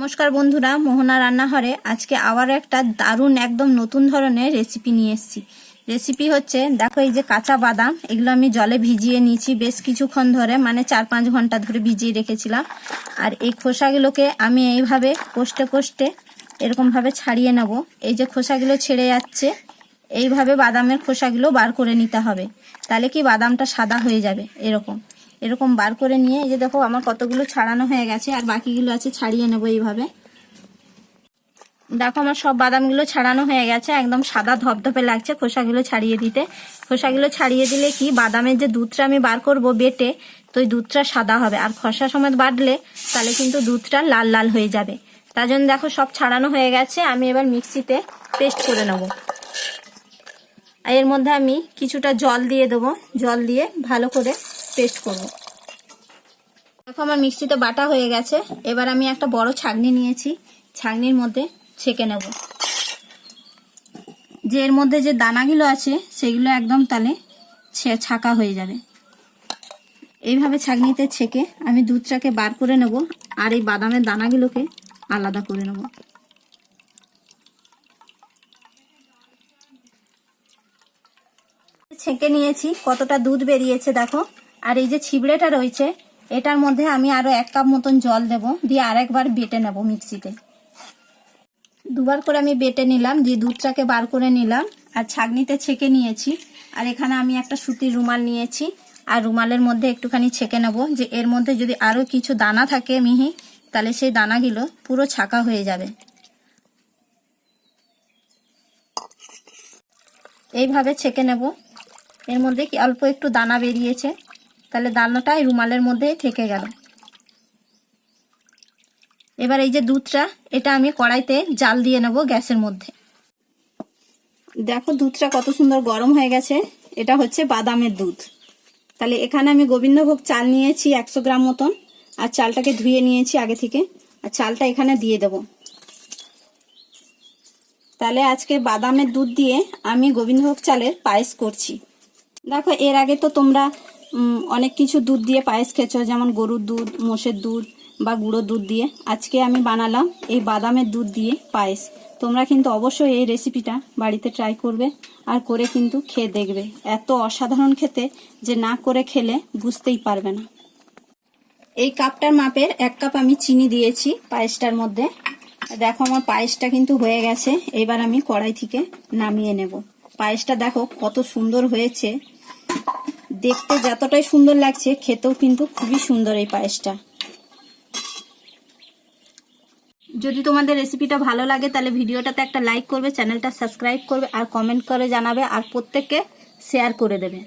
নমস্কার বন্ধুরা, মোহনা রান্নাঘরে আজকে আবার একটা দারুণ একদম নতুন ধরনের রেসিপি নিয়ে এসেছি। রেসিপি হচ্ছে, দেখো এই যে কাঁচা বাদাম, এগুলো আমি জলে ভিজিয়ে নিয়েছি বেশ কিছুক্ষণ ধরে মানে চার পাঁচ ঘণ্টা ধরে ভিজিয়ে রেখেছিলাম। আর এই খোসাগুলোকে আমি এইভাবে কষ্টে কষ্টে এরকমভাবে ছাড়িয়ে নেব। এই যে খোসাগুলো ছেড়ে যাচ্ছে, এইভাবে বাদামের খোসাগুলো বার করে নিতে হবে। তাহলে কি বাদামটা সাদা হয়ে যাবে, এরকম। এরকম বার করে নিয়ে, এই যে দেখো আমার কতগুলো ছাড়ানো হয়ে গেছে, আর বাকিগুলো আছে ছাড়িয়ে নেব এইভাবে। দেখো আমার সব বাদামগুলো ছাড়ানো হয়ে গেছে, একদম সাদা ধপধপে লাগছে খোসাগুলো ছাড়িয়ে দিতে। খোসাগুলো ছাড়িয়ে দিলে কি, বাদামের যে দুধটা আমি বার করব বেটে, তো ওই দুধটা সাদা হবে। আর খসা সমেত বাটলে, তাহলে কিন্তু দুধটা লাল লাল হয়ে যাবে। তার জন্য দেখো সব ছাড়ানো হয়ে গেছে, আমি এবার মিক্সিতে পেস্ট করে নেব। আর এর মধ্যে আমি কিছুটা জল দিয়ে দেবো, জল দিয়ে ভালো করে পেস্ট করব। দেখো আমার মিক্সিতে বাটা হয়ে গেছে। এবার আমি একটা বড় ছাগনি নিয়েছি। ছাগনির মধ্যে ছেঁকে নেব। যে এর মধ্যে যে দানাগুলো আছে, সেগুলো একদম তালে ছাকা হয়ে যাবে। এইভাবে ছাগনিতে ছেঁকে আমি দুধটাকে বার করে নেব আর এই বাদামের দানাগুলোকে আলাদা করে নেব। ছেঁকে নিয়েছি। কতটা দুধ বেরিয়েছে দেখো। আর এই যে ছিবড়েটা রয়েছে, এটার মধ্যে আমি আরও এক কাপ মতন জল দেব, দিয়ে আরেকবার বেটে নেব মিক্সিতে। দুবার করে আমি বেটে নিলাম দিয়ে দুধটাকে বার করে নিলাম, আর ছাগনিতে ছেঁকে নিয়েছি। আর এখানে আমি একটা সুতির রুমাল নিয়েছি, আর রুমালের মধ্যে একটুখানি ছেঁকে নেব, যে এর মধ্যে যদি আরও কিছু দানা থাকে মিহি, তাহলে সেই দানাগুলো পুরো ছাকা হয়ে যাবে। এইভাবে ছেঁকে নেব। এর মধ্যে কি অল্প একটু দানা বেরিয়েছে তাহলে দানাটা এই রুমালের মধ্যে থেকে গেল। এবার এই যে দুধটা, এটা আমি কড়াইতে জাল দিয়ে নেব গ্যাসের মধ্যে। দেখো দুধটা কত সুন্দর গরম হয়ে গেছে। এটা হচ্ছে বাদামের দুধ। তাহলে এখানে আমি গোবিন্দভোগ চাল নিয়েছি একশো গ্রাম মতন, আর চালটাকে ধুয়ে নিয়েছি আগে থেকে, আর চালটা এখানে দিয়ে দেব। তাহলে আজকে বাদামের দুধ দিয়ে আমি গোবিন্দভোগ চালের পায়েস করছি। দেখো এর আগে তো তোমরা অনেক কিছু দুধ দিয়ে পায়েস খেয়েছো, যেমন গরুর দুধ, মোষের দুধ বা গুঁড়ো দুধ দিয়ে। আজকে আমি বানালাম এই বাদামের দুধ দিয়ে পায়েস। তোমরা কিন্তু অবশ্যই এই রেসিপিটা বাড়িতে ট্রাই করবে আর করে কিন্তু খেয়ে দেখবে। এত অসাধারণ খেতে যে না করে খেলে বুঝতেই পারবে না। এই কাপটার মাপের এক কাপ আমি চিনি দিয়েছি পায়েসটার মধ্যে। দেখো আমার পায়েসটা কিন্তু হয়ে গেছে, এবার আমি কড়াই থেকে নামিয়ে নেব। পায়েসটা দেখো কত সুন্দর হয়েছে। দেখতে যতটাই সুন্দর লাগছে, খেতেও কিন্তু খুবই সুন্দর এই পায়েসটা। যদি তোমাদের রেসিপিটা ভালো লাগে, তাহলে ভিডিওটাতে একটা লাইক করবে চ্যানেলটা সাবস্ক্রাইব করবে, আর কমেন্ট করে জানাবে, আর প্রত্যেককে শেয়ার করে দেবে।